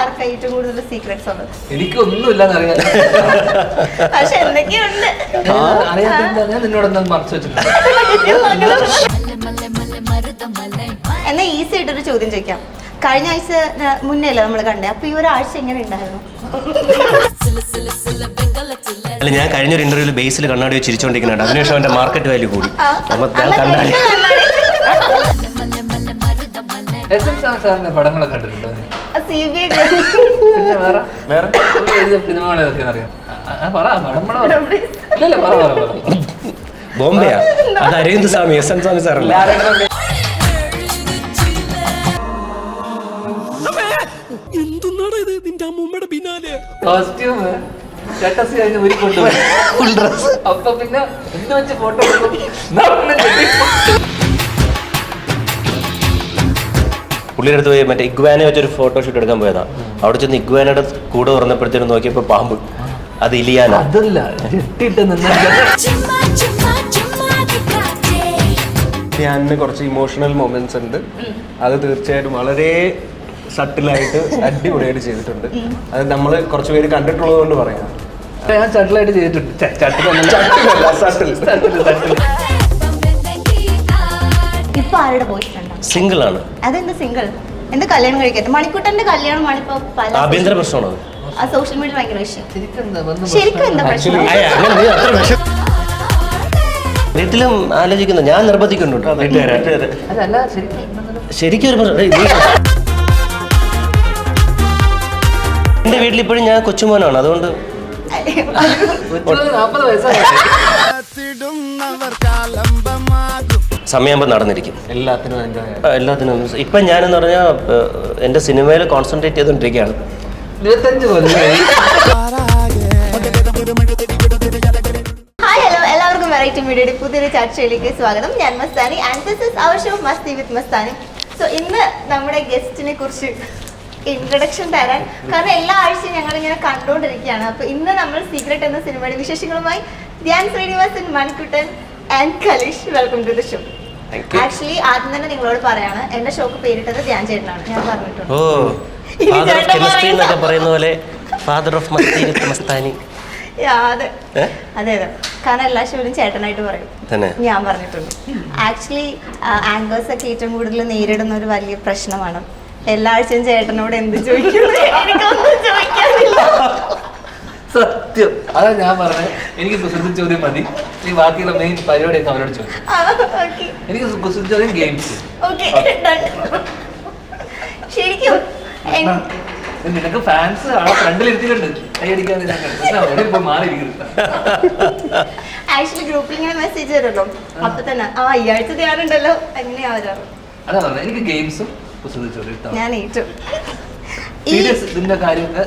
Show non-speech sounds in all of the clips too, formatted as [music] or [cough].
ആർക്കാ ഏറ്റവും കൂടുതൽ സീക്രട്സ് ഉള്ളത്? എനിക്കൊന്നുമില്ലെന്ന് അറിയാം പക്ഷെ എന്തൊക്കെയുണ്ട്? അറിയാത്ത ഞാൻ നിന്നോടൊന്നും മറച്ചു വെച്ചിട്ടുണ്ട്. എന്നാ ഈസി ആയിട്ടൊരു ചോദ്യം ചോദിക്കാം. കഴിഞ്ഞ ആഴ്ച മുന്നേ അല്ലേ നമ്മൾ കണ്ടേ? അപ്പൊ ഈ ഒരാഴ്ച എങ്ങനെ ഉണ്ടായിരുന്നു? അല്ല ഞാൻ കഴിഞ്ഞ ഒരു ഇന്റർവ്യൂവിൽ ബേസിൽ കണ്ണാടി വെച്ച് ചിരിച്ചോണ്ടിരിക്കുന്നുണ്ട് അതിനുശേഷം അവന്റെ മാർക്കറ്റ് വാല്യൂ കൂടി. അപ്പൊ കണ്ണാടി. എസ് എം സാറിന്റെ പടങ്ങളൊക്കെ കണ്ടിട്ടുണ്ടോ? നീ? പിന്നെ വേറെ? വേറെ? പുള്ളി എഴുതിയ സിനിമകളൊക്കെ അറിയാം? ആ, ആ, പറ പടം പറ. ഇല്ലല്ല പറ പറ പറ. ബോംബെയാ? അത് അരവിന്ദ് സ്വാമി എസ് എൻ സ്വാമി സാറല്ല? കോസ്റ്റ്യൂം ചേട്ടസ് കഴിഞ്ഞ് ഒരു കൊണ്ടുപോയി. അപ്പൊ പിന്നെ എന്ത് വെച്ച് ഫോട്ടോ പുള്ളിയുടെ അടുത്ത് പോയി മറ്റേ ഇഗ്വാനെ വെച്ചൊരു ഫോട്ടോഷൂട്ട് എടുക്കാൻ പോയതാണ് അവിടെ ചെന്ന് ഇഗ്വാനയുടെ കൂടെ തുറന്നപ്പോഴത്തേനും നോക്കിയപ്പോ പാമ്പ്. അത് ഇലിയാന. അതല്ല കുറച്ച് ഇമോഷണൽ മൊമെന്റ്സ് ഉണ്ട്. അത് തീർച്ചയായിട്ടും വളരെ സട്ടിലായിട്ട് അടിപൊളിയായിട്ട് ചെയ്തിട്ടുണ്ട്. അത് നമ്മൾ കുറച്ച് പേര് കണ്ടിട്ടുള്ളത് കൊണ്ട് പറയാം. ഞാൻ ചട്ടിലായിട്ട് ചെയ്തിട്ടുണ്ട്. ചട്ടിലല്ല. ഇപ്പൊ ആരുടെ ബോയ്ഫ്രണ്ട് സിംഗിൾ ആണ് അതെന്ത് സിംഗിൾ? എന്ത് കല്യാണം കഴിക്കട്ടെ മണിക്കുട്ടന്റെ കല്യാണമാണ് ഇപ്പൊ പല ആഭ്യന്തര പ്രശ്നമാണോ അത്? ആ സോഷ്യൽ മീഡിയ ഭയങ്കര വിഷയം. ശരിക്കും എന്താ വന്ന് ശരിക്കും എന്താ പ്രശ്നം? അയ്യ, അങ്ങനെ നീ അത്ര വിഷ- വീട്ടിലും ആലോചിക്കുന്നു. ഞാൻ നിർബന്ധിക്കുന്നുണ്ട്. വീട്ടുകാരെ അതല്ല ശരിക്കും എന്തെങ്കിലും- ശരിക്കും ഒരു പ്രശ്നം- ഏയ് നീ- എന്റെ വീട്ടിൽ ഇപ്പോഴും ഞാൻ കൊച്ചുമോനാണ്. അതുകൊണ്ട് കൊച്ചിന് നാപ്പത് വയസ്സായി. സമയമാകുമ്പോൾ നടന്നിരിക്കും. എല്ലാത്തിനും എല്ലാത്തിനും ഇപ്പം ഞാനെന്ന് പറഞ്ഞാൽ എന്റെ സിനിമയിൽ കോൺസെൻട്രേറ്റ് ചെയ്തുകൊണ്ടിരിക്കുകയാണ്. ഇരുപത്തഞ്ച് കൊല്ലമായി ഹായ് ഹലോ എല്ലാവർക്കും വെറൈറ്റി മീഡിയയുടെ പുതിയൊരു ചർച്ചയിലേക്ക് സ്വാഗതം. ഞാൻ Mastani and this is our show Masti with Mastani. So ഇന്ന് നമ്മുടെ ഗസ്റ്റിനെ കുറിച്ച് ഇൻട്രഡക്ഷൻ തരാൻ കാരണം എല്ലാ ആഴ്ചയും ഞങ്ങൾ ഇങ്ങനെ കണ്ടുകൊണ്ടിരിക്കുകയാണ്. അപ്പൊ ഇന്ന് നമ്മൾ സീക്രട്ട് എന്ന സിനിമയുടെ വിശേഷങ്ങളുമായി Dhyan Sreenivasan Manikuttan and Kaleesh welcome to the show actually ആദ്യം തന്നെ നിങ്ങളോട് പറയാണ് എന്റെ ഷോക്ക് പേരിട്ടത് ധ്യാൻ ചേട്ടനാണ്. ഞാൻ പറഞ്ഞിട്ടുണ്ട്. ഓ ഇനി ഫാദർ ഓഫ് ചേട്ടൻ കെമിസ്ട്രി എന്നൊക്കെ പറയുന്ന- പറയുന്ന പോലെ father of Masti with Mastani. Yeah, അതെ? അതെ കാരണം എല്ലാ ഷോയിലും ചേട്ടനായിട്ട് പറയും. ഞാൻ പറഞ്ഞിട്ടുണ്ട്. ആക്ച്വലി ആങ്കേഴ്സ് ഒക്കെ ഏറ്റവും കൂടുതൽ നേരിടുന്ന ഒരു വലിയ പ്രശ്നമാണ്. എല്ലാ ആഴ്ചയും ചേട്ടനോട് എന്ത് ചോദിക്കുന്നു? എനിക്കൊന്നും ചോദിക്കാനില്ല. അതാ ഞാൻ പറഞ്ഞത് എനിക്ക് കുസൃതി ചോദ്യം മതി. ഈ ബാക്കിയുള്ള മെയിൻ പരിപാടിയൊക്കെ അവരോട് ചോദിച്ചു എനിക്ക് കുസൃതി ചോദ്യം ഗെയിംസ് ശരിക്കും നിനക്ക് ഫാൻസ് ആ ഫ്രണ്ടിൽ ഇരുത്തിയിട്ടുണ്ട്. കൈയടിക്കാതെ ഞാൻ കണ്ടു. അവിടെ ഇപ്പൊ മാറിയിരിക്കുന്നു. ആക്ച്വലി ഗ്രൂപ്പിൽ ഇങ്ങനെ മെസ്സേജ് വരുമല്ലോ. അപ്പൊ തന്നെ ആ ഈ ആഴ്ച തയ്യാറുണ്ടല്ലോ അങ്ങനെയാ വരാറ് അതാ പറഞ്ഞത് എനിക്ക് ഗെയിംസും കുസൃതി ചോദ്യം ഞാൻ ഏറ്റവും ഇതിന്റെ കാര്യമൊക്കെ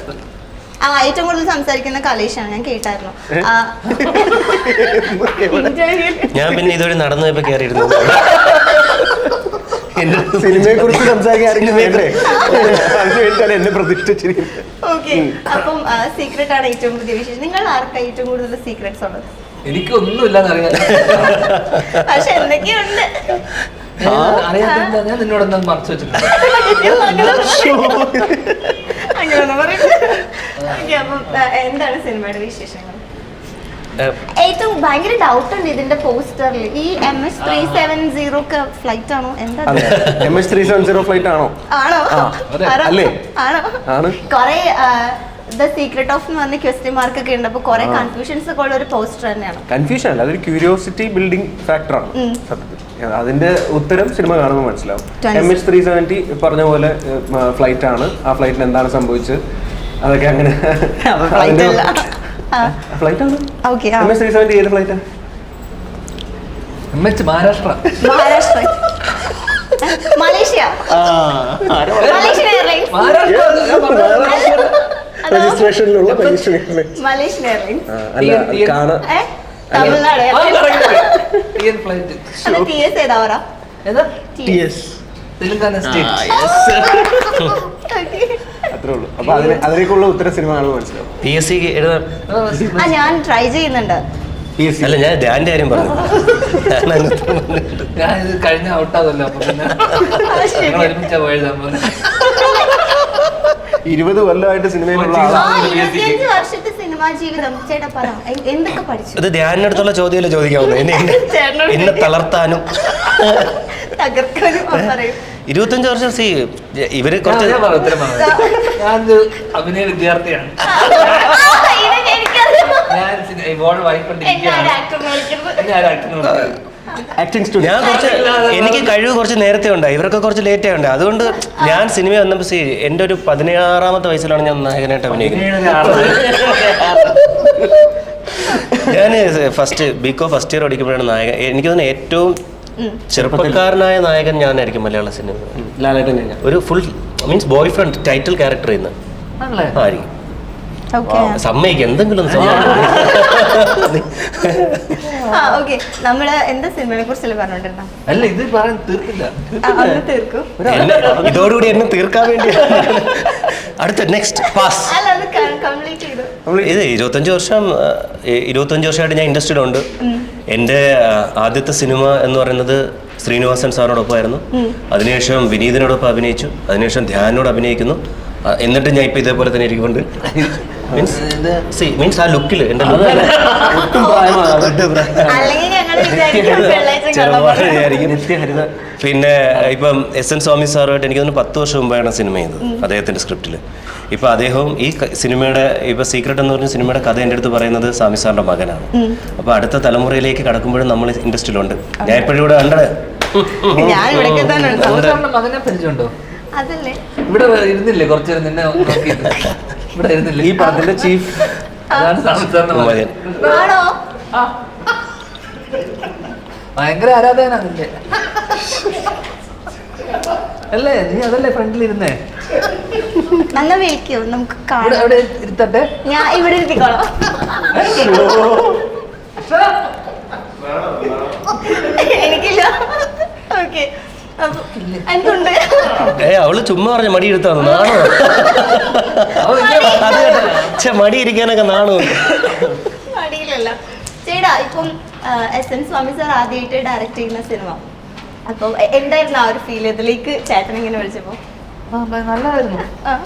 ആ ഏറ്റവും കൂടുതൽ സംസാരിക്കുന്ന കലേഷാണ്. ഞാൻ കേട്ടായിരുന്നു. ആ, [laughs] ഞാൻ പിന്നെ ഇതുവഴി നടന്നു പോയപ്പോ കയറിയിരുന്നു [laughs] സിനിമയെ കുറിച്ച് സംസാരിക്കാൻ എന്നെ പ്രതിഷ്ഠിച്ചിരിക്കുന്നത് ഓക്കെ. അപ്പം സീക്രട്ട് ആണ് ഏറ്റവും പുതിയ വിശേഷം. നിങ്ങൾ ആർക്കാ ഏറ്റവും കൂടുതൽ സീക്രട്സ് ഉള്ളത്? എനിക്കൊന്നുമില്ലെന്ന് അറിയാം പക്ഷെ എന്തൊക്കെയുണ്ട്? അറിയാത്ത ഞാൻ നിന്നോടൊന്നും മറച്ചു വെച്ചിട്ടുണ്ട്. എന്താണ് സിനിമയുടെ വിശേഷങ്ങൾ? ഏറ്റവും ഭയങ്കര ഡൗട്ട് ഉണ്ട് ഇതിന്റെ പോസ്റ്ററിൽ ഈ M S three seven zero ഒക്കെ ഫ്ലൈറ്റ് ആണോ? എന്താ M S three seven zero flight ആണോ? ആണോ? ആണോ? അല്ലേ? ആണോ. കൊറേ ദ സീക്രട്ട് ഓഫ് എന്ന് പറഞ്ഞ ക്വസ്റ്റ്യൻ മാർക്ക് ഒക്കെ ഉണ്ട്. അപ്പൊ കൊറേ കൺഫ്യൂഷൻസ് ഒക്കെ ഉള്ള ഒരു പോസ്റ്റർ തന്നെയാണ്. കൺഫ്യൂഷൻ അല്ല അതൊരു ക്യൂരിയോസിറ്റി ബിൽഡിംഗ് ഫാക്ടർ ആണ്. സത്യത്തിൽ. അതിന്റെ ഉത്തരം സിനിമ കാണുമ്പോൾ മനസ്സിലാവും. എം എച്ച് ത്രീ സെവന്റി പറഞ്ഞ പോലെ ഫ്ലൈറ്റ് ആണ്. ആ ഫ്ലൈറ്റിന് എന്താണ് സംഭവിച്ചത്? അതൊക്കെ അങ്ങനെ ഫ്ലൈറ്റ് ആണ്. Okay M H three seventy ഏത് flight M H Maharashtra Maharashtra Malaysia Malaysian airlines. രജിസ്ട്രേഷനിലുള്ള Malaysian airlines അല്ല കാണാൻ തമിഴ്നാട്. ടി എസ് ഏതാ പറ? ടി എസ് തെലുങ്കാന സ്റ്റേറ്റ് [laughs] അത്രേ ഉള്ളൂ. അപ്പൊ അതിന് അതിലേക്കുള്ള ഉത്തരം സിനിമ മനസ്സിലാവും. പി എസ് സി എഴുതാൻ ഞാൻ ട്രൈ ചെയ്യുന്നുണ്ട്. അല്ല ഞാൻ ഡാന്റെ കാര്യം പറഞ്ഞു. ഞാൻ ഇത് കഴിഞ്ഞ ഔട്ടാതല്ലോ അപ്പൊ പിന്നെ ഒരുമിച്ചാ ഇരുപത് കൊല്ലമായിട്ട് സിനിമയിലുള്ള ആ വർഷത്തെ സിനിമാ ജീവിതം. ചേട്ടാ പറ പഠിച്ചു? ഇത് ചോദ്യമല്ലേ ചോദിക്കാവുന്നത്? എന്നെ തളർത്താനും. തകർക്കാനും പറയൂ. ഇരുപത്തഞ്ച് വർഷം സി ഇവർ കുറച്ച്. ഞാനൊരു അഭിനയ വിദ്യാർത്ഥിയാണ്. ഞാൻ ഇവോൾവ് ആയിക്കൊണ്ടിരിക്കുകയാണ് ഞാൻ കുറച്ച് എനിക്ക് കഴിവ് കുറച്ച് നേരത്തെ ഉണ്ട്. ഇവരൊക്കെ കുറച്ച് ലേറ്റേ ഉണ്ട് അതുകൊണ്ട് ഞാൻ സിനിമ വന്നപ്പോൾ സി എന്റെ ഒരു പതിനാറാമത്തെ വയസ്സിലാണ് ഞാൻ നായകനായിട്ട് അഭിനയിക്കുന്നത്. ഞാൻ ഫസ്റ്റ് ബികോ ഫസ്റ്റ് ഇയർ പഠിക്കുമ്പോഴാണ് നായകൻ. എനിക്ക് തോന്നുന്നു ഏറ്റവും. ചെറുപ്പക്കാരനായ നായകൻ ഞാനായിരിക്കും മലയാള സിനിമ. ലാലേട്ടൻ ഒരു full means boyfriend title character ചെയ്യുന്ന ആയിരിക്കും. സമ്മതിക്കും. എന്തെങ്കിലും നമ്മൾ എന്താ സിനിമയെ കുറിച്ചല്ലേ പറഞ്ഞോണ്ടിരുന്ന? അല്ല ഇത് പറയാൻ ഇതോടുകൂടി എന്നെ തീർക്കാൻ വേണ്ടി അടുത്ത നെക്സ്റ്റ് പാസ് അല്ല അത് കംപ്ലീറ്റ് ചെയ്തു. ഇത് ഇരുപത്തഞ്ച് വർഷം ഇരുപത്തഞ്ച് വർഷമായിട്ട് ഞാൻ ഇൻഡസ്ട്രിയിലുണ്ട് എന്റെ ആദ്യത്തെ സിനിമ എന്ന് പറയുന്നത് ശ്രീനിവാസൻ സാറിനോടൊപ്പമായിരുന്നു അതിനുശേഷം വിനീതിനോടൊപ്പം അഭിനയിച്ചു. അതിനുശേഷം ധ്യാനോട് അഭിനയിക്കുന്നു. എന്നിട്ട് ഞാൻ ഇപ്പൊ ഇതേപോലെ തന്നെ ഇരിക്കുന്നുണ്ട്. മീൻസ് സി മീൻസ് ആ ലുക്കിൽ വിചാരിക്കും നിത്യഹരിത. പിന്നെ ഇപ്പം എസ് എൻ സ്വാമി സാറുമായിട്ട് എനിക്ക് തോന്നുന്നു പത്ത് വർഷം മുമ്പാണ് സിനിമ ചെയ്തത് അദ്ദേഹത്തിന്റെ സ്ക്രിപ്റ്റിൽ ഇപ്പൊ അദ്ദേഹവും ഈ സിനിമയുടെ ഇപ്പൊ സീക്രട്ട് എന്ന് പറഞ്ഞ സിനിമയുടെ കഥ എന്റെ അടുത്ത് പറയുന്നത് സ്വാമി സാറിന്റെ മകനാണ്. അപ്പൊ അടുത്ത തലമുറയിലേക്ക് കടക്കുമ്പോഴും നമ്മൾ ഇൻഡസ്ട്രിയിലുണ്ട് ഞാൻ ഇപ്പോഴും ഇവിടെ കണ്ടത്. ഞാൻ മകനെ പരിചയമുണ്ടോ? അതല്ലേ. ഇവിടെ ഇരുന്നില്ലേ? കുറച്ചു നേരം നിന്നെ നോക്കിയിട്ട്. ഇവിടെ ഇരുന്നില്ലേ? ഈ പടത്തിന്റെ ചീഫ് അതാണ് ആ. ഭയങ്കര ആരാധകനാ നിന്റെ അല്ലേ? നീ അതല്ലേ ഫ്രണ്ടിൽ ഇരുന്നേ? നല്ല വിളിക്കോ. നമുക്ക് ഇവിടെ കാണാം എവിടെ ഇരുത്തട്ടെ? ഞാൻ ഇവിടെ ഇരുത്തിക്കോളാം. എനിക്കില്ല. ഓക്കെ എന്തുണ്ട്? ഏ അവൾ ചുമ്മാ പറഞ്ഞ മടി എടുത്താണ് നാണോ? അത് കേട്ടോ. ഛെ, മടി ഇരിക്കാനൊക്കെ നാണോ? മടിയിലല്ല. ചേടാ ഇപ്പം എസ് എൻ സ്വാമി സാർ ആദ്യമായിട്ട് ഡയറക്റ്റ് ചെയ്യുന്ന സിനിമ. അപ്പോൾ എന്തായിരുന്നു ആ ഒരു ഫീൽ ഇതിലേക്ക് ചേട്ടൻ ഇങ്ങനെ വിളിച്ചപ്പോ. ആ, ഭയ- നല്ലതായിരുന്നു. ആ.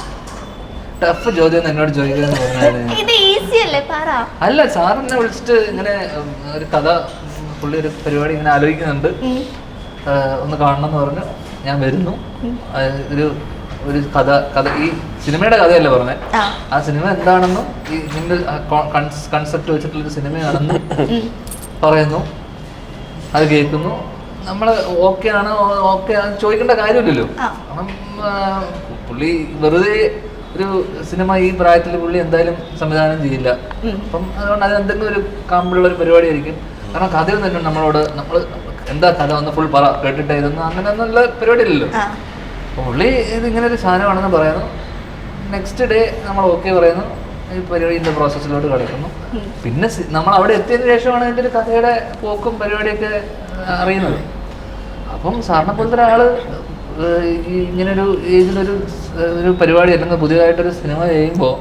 ടഫ് ചോദ്യം ഒന്ന് എന്നോട് ചോദിക്കുന്നത് പറഞ്ഞാൽ. ഇത് ഈസി അല്ലേ പറ. അല്ല സാറിനെ വിളിച്ചിട്ട് ഇങ്ങനെ ഉം, ഒരു കഥ ഉം, പുള്ളി ഒരു പരിപാടി ഇങ്ങനെ ആലോചിക്കുന്നുണ്ട്. ഉം. ഒന്ന് കാണണം എന്ന് പറഞ്ഞു ഞാൻ വരുന്നു. ഒരു ഒരു കഥ കഥ ഈ സിനിമയുടെ കഥയല്ലേ പറഞ്ഞത് ആ. സിനിമ എന്താണെന്നും ഈ നിന്റെ കൺസെപ്റ്റ് വെച്ചിട്ടുള്ള ഒരു സിനിമയാണെന്നും. പറയുന്നു. അത് കേൾക്കുന്നു. നമ്മൾ ഓക്കെ ആണ് ഓക്കെ ആണ് ചോദിക്കേണ്ട കാര്യമില്ലല്ലോ. കാരണം പുള്ളി വെറുതെ ഒരു സിനിമ ഈ പ്രായത്തിൽ പുള്ളി എന്തായാലും സംവിധാനം ചെയ്യില്ല. അപ്പം അതുകൊണ്ട് അത് എന്തെങ്കിലും ഒരു കാമ്പിളുള്ള ഒരു പരിപാടിയായിരിക്കും. കാരണം കഥയൊന്നും തന്നെ നമ്മളോട്. നമ്മൾ എന്താ കഥ ഒന്ന് ഫുൾ പറ കേട്ടിട്ട് ഇതൊന്നും അങ്ങനെ ഒന്നുള്ള പരിപാടി ഇല്ലല്ലോ അപ്പോൾ പുള്ളി ഇത് ഇങ്ങനെ ഒരു സാധനമാണെന്ന് പറയുന്നു. നെക്സ്റ്റ് ഡേ നമ്മൾ ഓക്കെ പറയുന്നു. ഈ പരിപാടിന്റെ പ്രോസസ്സിലോട്ട് കിടക്കുന്നു പിന്നെ നമ്മൾ അവിടെ എത്തിയതിന് ശേഷമാണ് എന്റെ ഒരു കഥയുടെ പോക്കും പരിപാടിയൊക്കെ അറിയുന്നത്. അപ്പം സാറിനെ പോലത്തെ ഒരാൾ ഇങ്ങനൊരു ഏജിലൊരു ഒരു പരിപാടി അല്ലെങ്കിൽ പുതിയതായിട്ടൊരു സിനിമ ചെയ്യുമ്പോൾ